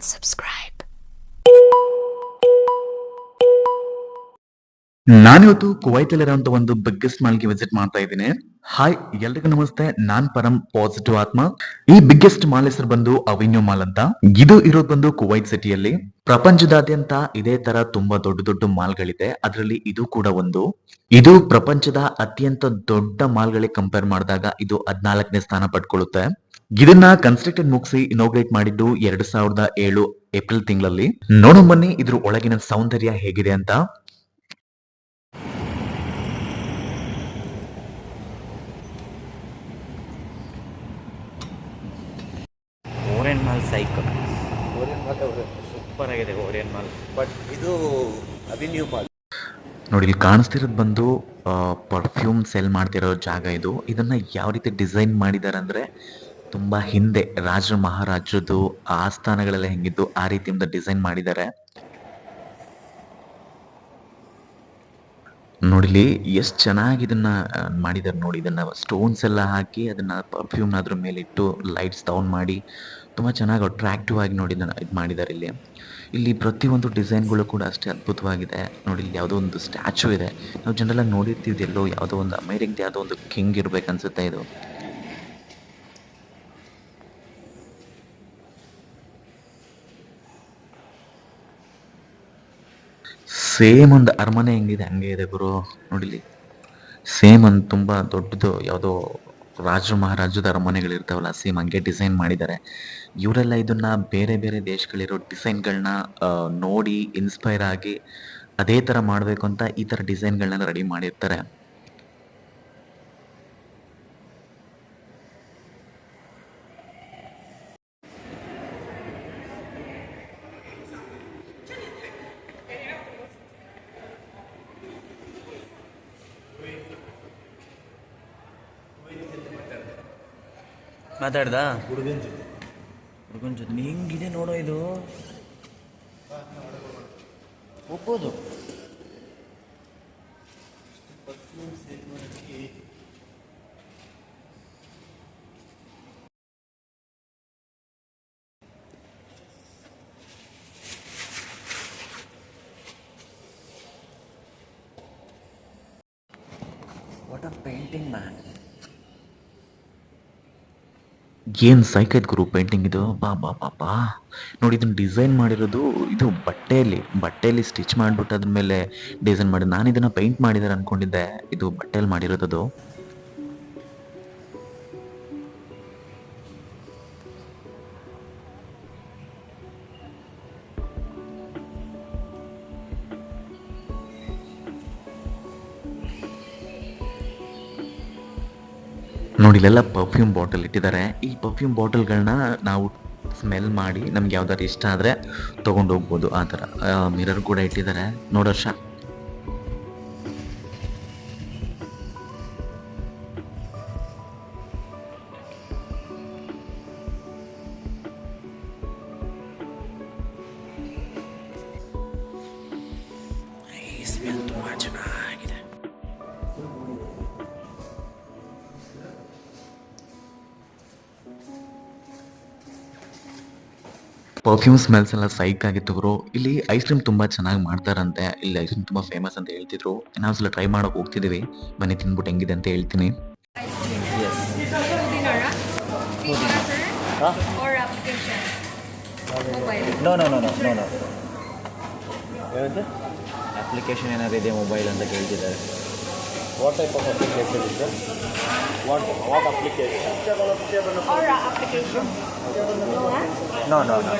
subscribe. ನಾನಿವತ್ತು ಕುವೈತಲ್ಲಿರುವಂತ ಒಂದು biggest ಮಾಲ್ಗೆ visit ಮಾಡ್ತಾ ಇದ್ದೀನಿ. ಹಾಯ್ ಎಲ್ರಿಗೂ ನಮಸ್ತೆ. ನಾನ್ ಪರಂ ಪಾಸಿಟಿವ್ ಆತ್ಮ. ಈ ಬಿಗ್ಗೆಸ್ಟ್ ಮಾಲ್ ಹೆಸರು ಬಂದು ಅವಿನ್ಯೂ ಮಾಲ್ ಅಂತ. ಇದು ಇರೋದು ಬಂದು ಕುವೈತ್ ಸಿಟಿಯಲ್ಲಿ ಪ್ರಪಂಚದಾದ್ಯಂತ ಇದೇ ತರ ತುಂಬಾ ದೊಡ್ಡ ದೊಡ್ಡ ಮಾಲ್ಗಳಿದೆ ಅದರಲ್ಲಿ ಇದು ಕೂಡ ಒಂದು. ಇದು ಪ್ರಪಂಚದ ಅತ್ಯಂತ ದೊಡ್ಡ ಮಾಲ್ಗಳಿಗೆ ಕಂಪೇರ್ ಮಾಡಿದಾಗ ಇದು ಹದ್ನಾಲ್ಕನೇ ಸ್ಥಾನ ಪಡ್ಕೊಳ್ಳುತ್ತೆ. ಇದನ್ನ ಕನ್ಸ್ಟ್ರಕ್ಟೆಡ್ ಮುಗಿಸಿ ಇನೋಗ್ರೇಟ್ ಮಾಡಿದ್ದು ಎರಡು ಸಾವಿರದ ಏಳು ಏಪ್ರಿಲ್ ತಿಂಗಳಲ್ಲಿ. ನೋಡೋ ಬನ್ನಿ ಇದ್ರ ಒಳಗಿನ ಸೌಂದರ್ಯ ಹೇಗಿದೆ ಅಂತ. ಓರಿಯನ್ ಮಾಲ್ ಸೂಪರ್ ಆಗಿದೆ ಓರಿಯನ್ ಮಾಲ್ ಬಟ್ ಇದು ಅವಿನ್ಯೂ ಮಾಲ್ ನೋಡಿ ಇಲ್ಲಿ ಕಾಣಿಸ್ತಿರೋದು ಬಂದು ಪರ್ಫ್ಯೂಮ್ ಸೆಲ್ ಮಾಡ್ತಿರೋ ಜಾಗ ಇದು. ಇದನ್ನ ಯಾವ ರೀತಿ ಡಿಸೈನ್ ಮಾಡಿದ್ದಾರೆ ಅಂದ್ರೆ ತುಂಬಾ ಹಿಂದೆ ರಾಜ ಮಹಾರಾಜರದು ಆಸ್ಥಾನಗಳೆಲ್ಲ ಹೆಂಗಿದ್ದು ಆ ರೀತಿಯಿಂದ ಡಿಸೈನ್ ಮಾಡಿದ್ದಾರೆ. ನೋಡಿಲಿ ಎಷ್ಟು ಚೆನ್ನಾಗಿ ಇದನ್ನ ಮಾಡಿದ್ದಾರೆ ನೋಡಿ. ಇದನ್ನ ಸ್ಟೋನ್ಸ್ ಎಲ್ಲ ಹಾಕಿ ಅದನ್ನ ಪರ್ಫ್ಯೂಮ್ ಅದ್ರ ಮೇಲೆ ಇಟ್ಟು ಲೈಟ್ಸ್ ಡೌನ್ ಮಾಡಿ ತುಂಬಾ ಚೆನ್ನಾಗಿ ಅಟ್ರಾಕ್ಟಿವ್ ಆಗಿ ನೋಡಿ ಇದು ಮಾಡಿದ್ದಾರೆ ಇಲ್ಲಿ. ಇಲ್ಲಿ ಪ್ರತಿಯೊಂದು ಡಿಸೈನ್ಗಳು ಕೂಡ ಅಷ್ಟೇ ಅದ್ಭುತವಾಗಿದೆ. ನೋಡಿ ಇಲ್ಲಿ ಯಾವುದೋ ಒಂದು ಸ್ಟ್ಯಾಚು ಇದೆ. ನಾವು ಜನರಲ್ಲಾಗಿ ಆಗಿ ನೋಡಿರ್ತೀವಿ ಎಲ್ಲೋ ಯಾವುದೋ ಒಂದು ಅಮೇರಿಕದ ಯಾವುದೋ ಒಂದು ಕಿಂಗ್ ಇರಬೇಕು ಅನ್ಸುತ್ತೆ ಇದು. ಸೇಮ್ ಒಂದು ಅರಮನೆ ಹೆಂಗಿದೆ, ಹಂಗೆ ಇದೆ ಗುರು, ನೋಡಿಲಿ. ಸೇಮ್ ಒಂದು ತುಂಬಾ ದೊಡ್ಡದು ಯಾವುದೋ ರಾಜ ಮಹಾರಾಜದ ಅರಮನೆಗಳಿರ್ತಾವಲ್ಲ ಸೇಮ್ ಹಂಗೆ ಡಿಸೈನ್ ಮಾಡಿದ್ದಾರೆ. ಇವರೆಲ್ಲ ಇದನ್ನ ಬೇರೆ ಬೇರೆ ದೇಶಗಳಿರೋ ಡಿಸೈನ್ಗಳನ್ನ ನೋಡಿ, ಇನ್ಸ್ಪೈರ್ ಆಗಿ ಅದೇ ಥರ ಮಾಡಬೇಕು ಅಂತ ಈ ಥರ ಡಿಸೈನ್ಗಳನ್ನ ರೆಡಿ ಮಾಡಿರ್ತಾರೆ. ಮಾತಾಡ್ದಾ? ಹುಡುಗನ ಜೊತೆ. ಹುಡುಗನ ಜೊತೆ. ಹೆಂಗಿದೆ ನೋಡೋ ಇದು. ಒಪ್ಪೋದು ವಾಟ್ ಅ ಪೇಂಟಿಂಗ್ ಮ್ಯಾನ್ ಏನ್ ಸೈಕೈತ್ ಗುರು, ಪೇಂಟಿಂಗ್ ಇದು? ಬಾ ಬಾ ಬಾ ಬಾ. ನೋಡಿ ಇದನ್ನು ಡಿಸೈನ್ ಮಾಡಿರೋದು ಇದು ಬಟ್ಟೆಯಲ್ಲಿ ಬಟ್ಟೆಯಲ್ಲಿ ಸ್ಟಿಚ್ ಮಾಡಿಬಿಟ್ಟು ಅದ್ರ ಮೇಲೆ ಡಿಸೈನ್ ಮಾಡಿ, ನಾನು ಇದನ್ನ ಪೇಂಟ್ ಮಾಡಿದ್ದಾರೆ ಅನ್ಕೊಂಡಿದ್ದೆ. ಇದು ಬಟ್ಟೆಯಲ್ಲಿ ಮಾಡಿರೋದು ನೋಡಿ, ಇಲ್ಲೆಲ್ಲ ಪರ್ಫ್ಯೂಮ್ ಬಾಟಲ್ ಇಟ್ಟಿದ್ದಾರೆ. ಈ ಪರ್ಫ್ಯೂಮ್ ಬಾಟಲ್ಗಳನ್ನ ನಾವು ಸ್ಮೆಲ್ ಮಾಡಿ, ನಮ್ಗೆ ಯಾವ್ದಾದ್ರು ಇಷ್ಟ ಆದರೆ ತೊಗೊಂಡು ಹೋಗ್ಬೋದು ಆ ಥರ. ಮಿರರ್ ಕೂಡ ಇಟ್ಟಿದ್ದಾರೆ. ನೋಡೋರ್ಷ ಪರ್ಫ್ಯೂಮ್ ಸ್ಮೆಲ್ಸ್ ಎಲ್ಲ ಸೈಕ್ ಆಗಿತ್ತು ಗುರು ಇಲ್ಲಿ ಐಸ್ ಕ್ರೀಮ್ ತುಂಬಾ ಚೆನ್ನಾಗಿ ಮಾಡ್ತಾರಂತೆ ಇಲ್ಲಿ ಐಸ್ ಕ್ರೀಮ್ ತುಂಬಾ ಫೇಮಸ್ ಅಂತ ಹೇಳ್ತಿದ್ರು ಇನ್ನೊಂದ್ಸಲ ಟ್ರೈ ಮಾಡಕ್ ಹೋಗ್ತಿದೀವಿ ಬನ್ನಿ ತಿನ್ಬಿಟ್ಟು ಹೆಂಗಿದೆ ಅಂತ ಹೇಳ್ತೀನಿ Dinara? Dinara, sir? Huh? Or application? No no no no no no ಏನಂತೆ ಅಪ್ಲಿಕೇಶನ್ ಏನಾದ್ರು ಇದೆ ಮೊಬೈಲ್ ಅಂತ ಕೇಳ್ತಿದ್ದಾರೆ ವಾಟ್ ಟೈಪ್ ಆಫ್ ಅಪ್ಲಿಕೇಶನ್ ಇದೆ what what application Or uh, application? No, no no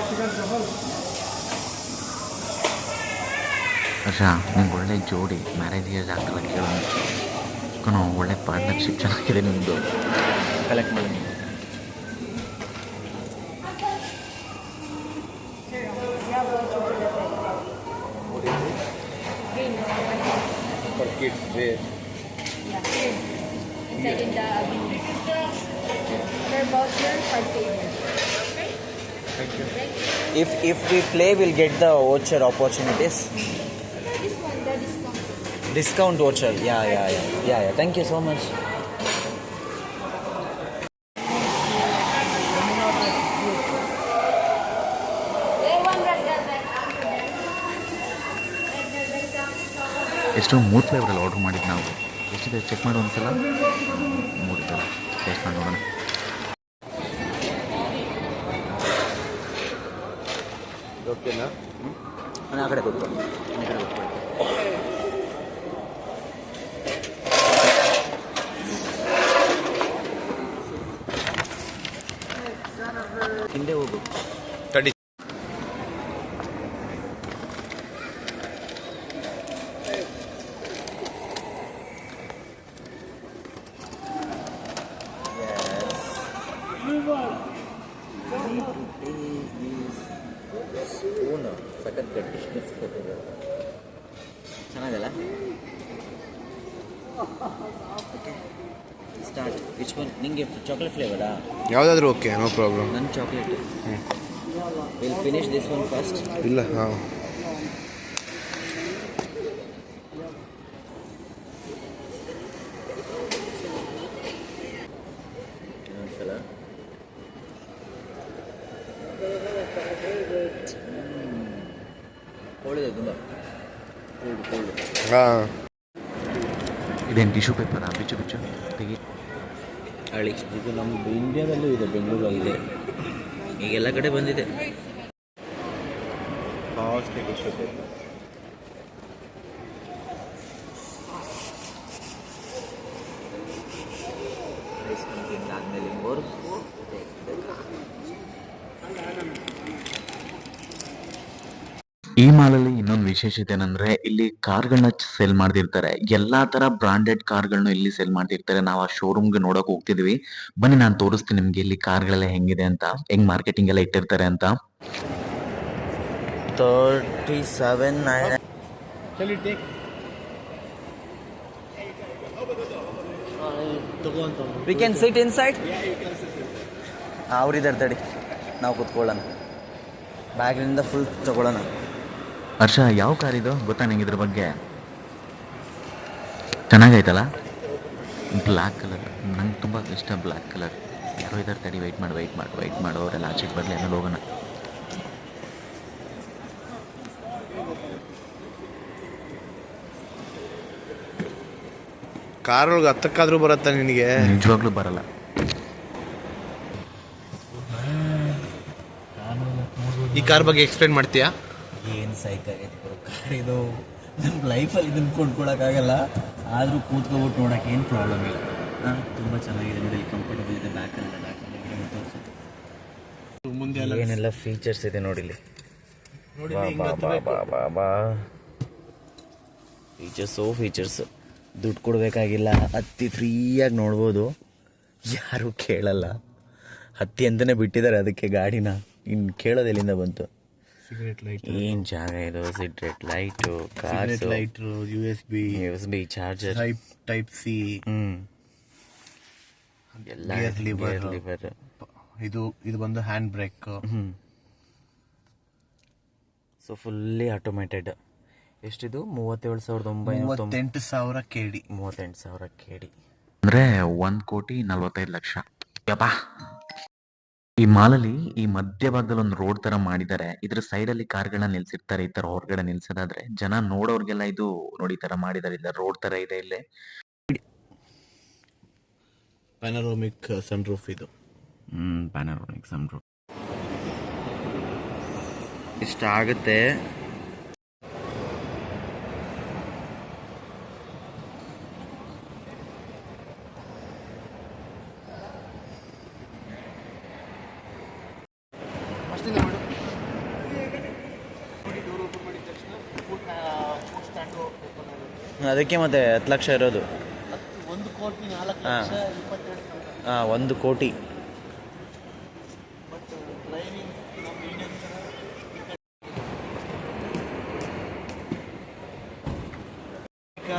Harsha ನಿಮ್ಗೆ ಒಳ್ಳೆ ಜೋಡಿ ಮ್ಯಾರೇಜ್ ಏಜ್ ಆಗ್ತಲ್ಲ ಕೇಳೋಣ ಒಳ್ಳೆ ಪಾರ್ಟ್ನರ್ಶಿಪ್ ಚೆನ್ನಾಗಿದೆ ನಿಮ್ಮದು ಕಲೆಕ್ಟ್ ಮಾಡಿ. Green. For kids If if we play, we'll get the voucher opportunities. Discount. Voucher. Yeah, yeah, yeah, yeah, yeah. Thank you so much. ಎಷ್ಟು ಮೂರು ಫ್ಲೇವರಲ್ಲಿ ಆರ್ಡ್ರ್ ಮಾಡಿದ್ದು ನಾವು ಎಷ್ಟಿದೆ ಚೆಕ್ ಮಾಡಿ ಒಂದ್ಸಲ ಮೂರು ಥರ ಟೇಸ್ಟ್ ಮಾಡಿ ನೋಡೋಣ ಓಕೆನಾ ನಾನು ಆ ಕಡೆ ಕೂತ್ಕೊಂಡು ಹಿಂದೆ ಹೋಗು ತಡಿ ಸ್ಪೂನು ಸಖತ್ ಗಟ್ಟಿ ಚೆನ್ನಾಗಲ್ಲ? ಸ್ಟಾರ್ಟ್ ವಿಚ್ ಒನ್ ನಿಮಗೆ ಚಾಕ್ಲೇಟ್ ಫ್ಲೇವರಾ ಯಾವುದಾದ್ರೂ ಓಕೆ ನೋ ಪ್ರಾಬ್ಲಮ್ ನನ್ನ chocolate will finish this one first ಇಲ್ಲ ಹಾಂ. ಹಾಂ. ಇದೇನು ಟಿಶ್ಯೂ ಪೇಪರ್ ಬಿಚ್ಚು ಬಿಚ್ಚು ತೆಗಿ. ಹಳ್ಳಿ. ಇದು ನಮ್ಮ ಇಂಡಿಯಾದಲ್ಲೂ ಇದೆ ಬೆಂಗಳೂರಲ್ಲಿದೆ. ಈಗ ಎಲ್ಲ ಕಡೆ ಬಂದಿದೆ. ಕಾಸ್ಟ್ಲಿ ಟಿಶ್ಯೂ ಪೇಪರ್ ಆದಮೇಲೆ ಈ ಮಾಲಲ್ಲಿ ಇನ್ನೊಂದು ವಿಶೇಷತೆ ಏನಂದ್ರೆ ಇಲ್ಲಿ ಕಾರ್ಗಳನ್ನ ಸೇಲ್ ಮಾಡ್ತಿರ್ತಾರೆ. ಎಲ್ಲಾ ತರ ಬ್ರಾಂಡೆಡ್ ಕಾರ್ಗಳನ್ನ ಇಲ್ಲಿ ಸೇಲ್ ಮಾಡ್ತಿರ್ತಾರೆ. ನಾವು ಆ ಶೋರೂಮ್ಗೆ ನೋಡಕ್ ಹೋಗ್ತಿದ್ವಿ. ಬನ್ನಿ ನಾನು ತೋರಿಸ್ತೀನಿ ನಿಮ್ಗೆ ಇಲ್ಲಿ ಕಾರ್ಗಳೆಲ್ಲ ಹೆಂಗಿದೆ ಅಂತ. ಹೆಂಗ್ ಮಾರ್ಕೆಟಿಂಗ್ ಎಲ್ಲ ಇಟ್ಟಿರ್ತಾರೆ ಅಂತ. Thirty seven we can sit inside ಅವ್ರಿದ್ದಾರೆ ತಡಿ. ನಾವು ಕುತ್ಕೊಳ್ಳೋಣ. ಬ್ಯಾಗ್ನಿಂದ ಫುಲ್ ತಗೊಳ್ಳೋಣ. ಹರ್ಷ ಯಾವ ಕಾರ್ ಇದು? ಗೊತ್ತಾ ನಂಗೆ ಇದ್ರ ಬಗ್ಗೆ? ಚೆನ್ನಾಗೈತಲ್ಲ? ಬ್ಲ್ಯಾಕ್ ಕಲರ್ ನಂಗೆ ತುಂಬ ಇಷ್ಟ ಬ್ಲ್ಯಾಕ್ ಕಲರ್ ಯಾರೋ ಇದ್ದಾರೆ ತಡಿ ವೆಯ್ಟ್ ಮಾಡಿ ವೆಯ್ಟ್ ಮಾಡಿ ವೈಟ್ ಮಾಡಿ ಅವರೆಲ್ಲ ಆಚೆಗೆ ಬರಲಿ ಆಮೇಲೆ ಹೋಗೋಣ. ಕಾರೊಳಗೆ ಹತ್ತಕ್ಕಾದ್ರೂ ಬರುತ್ತಾ ನಿನಗೆ? ನಿಜವಾಗ್ಲೂ ಬರಲ್ಲ. ಈ ಕಾರ್ ಬಗ್ಗೆ ಎಕ್ಸ್ಪ್ಲೇನ್ ಮಾಡ್ತೀಯಾ? ಏನು ಸೈಕಾಗೈತೆ ಕಾರ್ ಇದು ನಮ್ಮ ಲೈಫಲ್ಲಿ ಇದನ್ನು ಕೊಂಡ್ಕೊಳಕ್ಕಾಗಲ್ಲ. ಆದರೂ ಕೂತ್ಕೊಬಿಟ್ಟು ನೋಡೋಕೆ ಏನು ಪ್ರಾಬ್ಲಮ್ ಇಲ್ಲ. ಹಾಂ ತುಂಬ ಚೆನ್ನಾಗಿದೆ ನೋಡಿ ಕಂಫರ್ಟಬಲ್ ಇದೆ ಬ್ಯಾಕಲ್ಲಿ ಬ್ಯಾಕಲ್ಲಿ ತೋರಿಸುತ್ತೆ. ಮುಂದೆ ಏನೆಲ್ಲ ಫೀಚರ್ಸ್ ಇದೆ ನೋಡಿಲಿ ಫೀಚರ್ಸು ಫೀಚರ್ಸ್ ದುಡ್ಡು ಕೊಡಬೇಕಾಗಿಲ್ಲ ಹತ್ತಿ ಫ್ರೀಯಾಗಿ ನೋಡ್ಬೋದು. ಯಾರು ಕೇಳಲ್ಲ. ಹತ್ತಿ ಅಂತಲೇ ಬಿಟ್ಟಿದ್ದಾರೆ ಅದಕ್ಕೆ ಗಾಡಿನ. ಇನ್ನು ಕೇಳೋದೆಲ್ಲಿಂದ ಬಂತು? ಸಿಗರೇಟ್ ಲೈಟ್ ಏನು ಜಾಗ ಇದು? Cigarette light cigarette lighter U S B U S B charger type type C ಎಲ್ಲ ಲಿವರ್. ಲಿವರ್ ಇದು ಇದು ಬಂದು hand brake so fully automated ಎಷ್ಟಿದು? ಮೂವತ್ತೇಳು ಸಾವಿರದ ಒಂಬೈನೂರ ಎಂಟು ಸಾವಿರ ಕೆ ಡಿ ಮೂವತ್ತೆಂಟು ಸಾವಿರ ಕೇಡಿ ಅಂದ್ರೆ ಒಂದ್ ಕೋಟಿ ನಲ್ವತ್ತೈದು ಲಕ್ಷ. ಯಪ್ಪಾ. ಈ ಮಾಲಲ್ಲಿ ಈ ಮಧ್ಯಭಾಗದಲ್ಲಿ ಒಂದು ರೋಡ್ ತರ ಮಾಡಿದ್ದಾರೆ. ಇದ್ರ ಸೈಡ್ ಅಲ್ಲಿ ಕಾರ್ಗಳನ್ನ ನಿಲ್ಸಿರ್ತಾರೆ ಈ ತರ ಹೊರಗಡೆ ನಿಲ್ಸೋದಾದ್ರೆ. ಜನ ನೋಡೋರ್ಗೆಲ್ಲ ಇದು ನೋಡಿ ತರ ಮಾಡಿದ್ದಾರೆ. ಇಲ್ಲ ರೋಡ್ ತರ ಇದೆ ಇಲ್ಲೇ. ಪ್ಯಾನರೋಮಿಕ್ ಸನ್ ರೂಫ್ ಇದು. ಹ್ಮ್ ಪ್ಯಾನರೋಮಿಕ್ ಸನ್ ರೂಫ್ ಇಷ್ಟ ಆಗುತ್ತೆ. ಅದಕ್ಕೆ ಮತ್ತೆ ಹತ್ತು ಲಕ್ಷ ಇರೋದು. ಒಂದು ಕೋಟಿ ನಾಲ್ಕು ಲಕ್ಷ ಇಪ್ಪತ್ತೆರಡು ಸಾವಿರ. ಹಾಂ ಒಂದು ಕೋಟಿ. ಬಟ್ ಲೈನಿಂಗ್ ನಮ್ಮ ಇಂಡಿಯನ್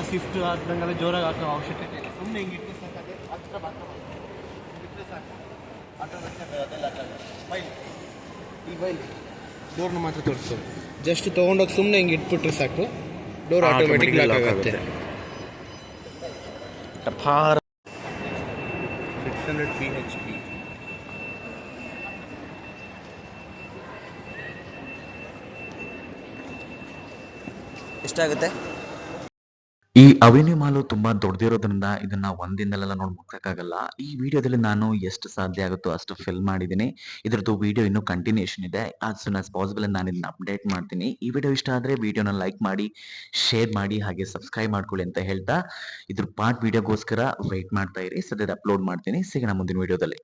ಸ್ವಿಫ್ಟ್ ಹಾಕ್ದಂಗೆಲ್ಲ ಜೋರಾಗಿ ಹಾಕೋ ಅವಶ್ಯಕತೆ ಇಲ್ಲ. ಸುಮ್ಮನೆ ಹಿಂಗೆ ಇಟ್ಟು ಹತ್ರ ಮಾತ್ರ ಸಾಕು. ಆಟೋಮೆಟಿಕ್ ಅದೆಲ್ಲ ಬೈಲ್. ಈ ಬೈಲ್. ಡೋರ್ನ ಮಾತ್ರ ತೋರಿಸು. ಜಸ್ಟ್ ತೊಗೊಂಡೋಗಿ ಸುಮ್ಮನೆ ಹಿಂಗೆ ಇಟ್ಬಿಟ್ರೆ ಸಾಕು. ಡೋರ್ ಆಟೋಮೆಟಿಕ್ ಲಾಕ್ ಆಗುತ್ತೆ ಟಪಾರ six hundred P H P ಎಷ್ಟಾಗುತ್ತೆ ಈ ಅವೆನ್ಯೂ ಮಾಲು ತುಂಬಾ ದೊಡ್ಡದಿರೋದ್ರಿಂದ ಇದನ್ನ ಒಂದಿನದಲ್ಲೆಲ್ಲ ನೋಡಿ ಮುಗ್ಸಕ್ಕಾಗಲ್ಲ ಈ ವಿಡಿಯೋದಲ್ಲಿ ನಾನು ಎಷ್ಟು ಸಾಧ್ಯ ಆಗುತ್ತೋ ಅಷ್ಟು ಫಿಲ್ ಮಾಡಿದ್ದೀನಿ. ಇದ್ರದ್ದು ವಿಡಿಯೋ ಇನ್ನೂ ಕಂಟಿನ್ಯೂಷನ್ ಇದೆ. ಆಸ್ ಸೂನ್ ಆಸ್ ಪಾಸಿಬಲ್ ನಾನು ಇದನ್ನ ಅಪ್ಡೇಟ್ ಮಾಡ್ತೀನಿ. ಈ ವಿಡಿಯೋ ಇಷ್ಟ ಆದ್ರೆ ವಿಡಿಯೋನ ಲೈಕ್ ಮಾಡಿ ಶೇರ್ ಮಾಡಿ, ಹಾಗೆ ಸಬ್ಸ್ಕ್ರೈಬ್ ಮಾಡ್ಕೊಳ್ಳಿ ಅಂತ ಹೇಳ್ತಾ ಇದ್ರ ಪಾರ್ಟ್ ವಿಡಿಯೋಗೋಸ್ಕರ ವೆಯ್ಟ್ ಮಾಡ್ತಾ ಇರಿ. ಸದ್ಯದ ಅಪ್ಲೋಡ್ ಮಾಡ್ತೀನಿ. ಸಿಗೋಣ ಮುಂದಿನ ವಿಡಿಯೋದಲ್ಲಿ.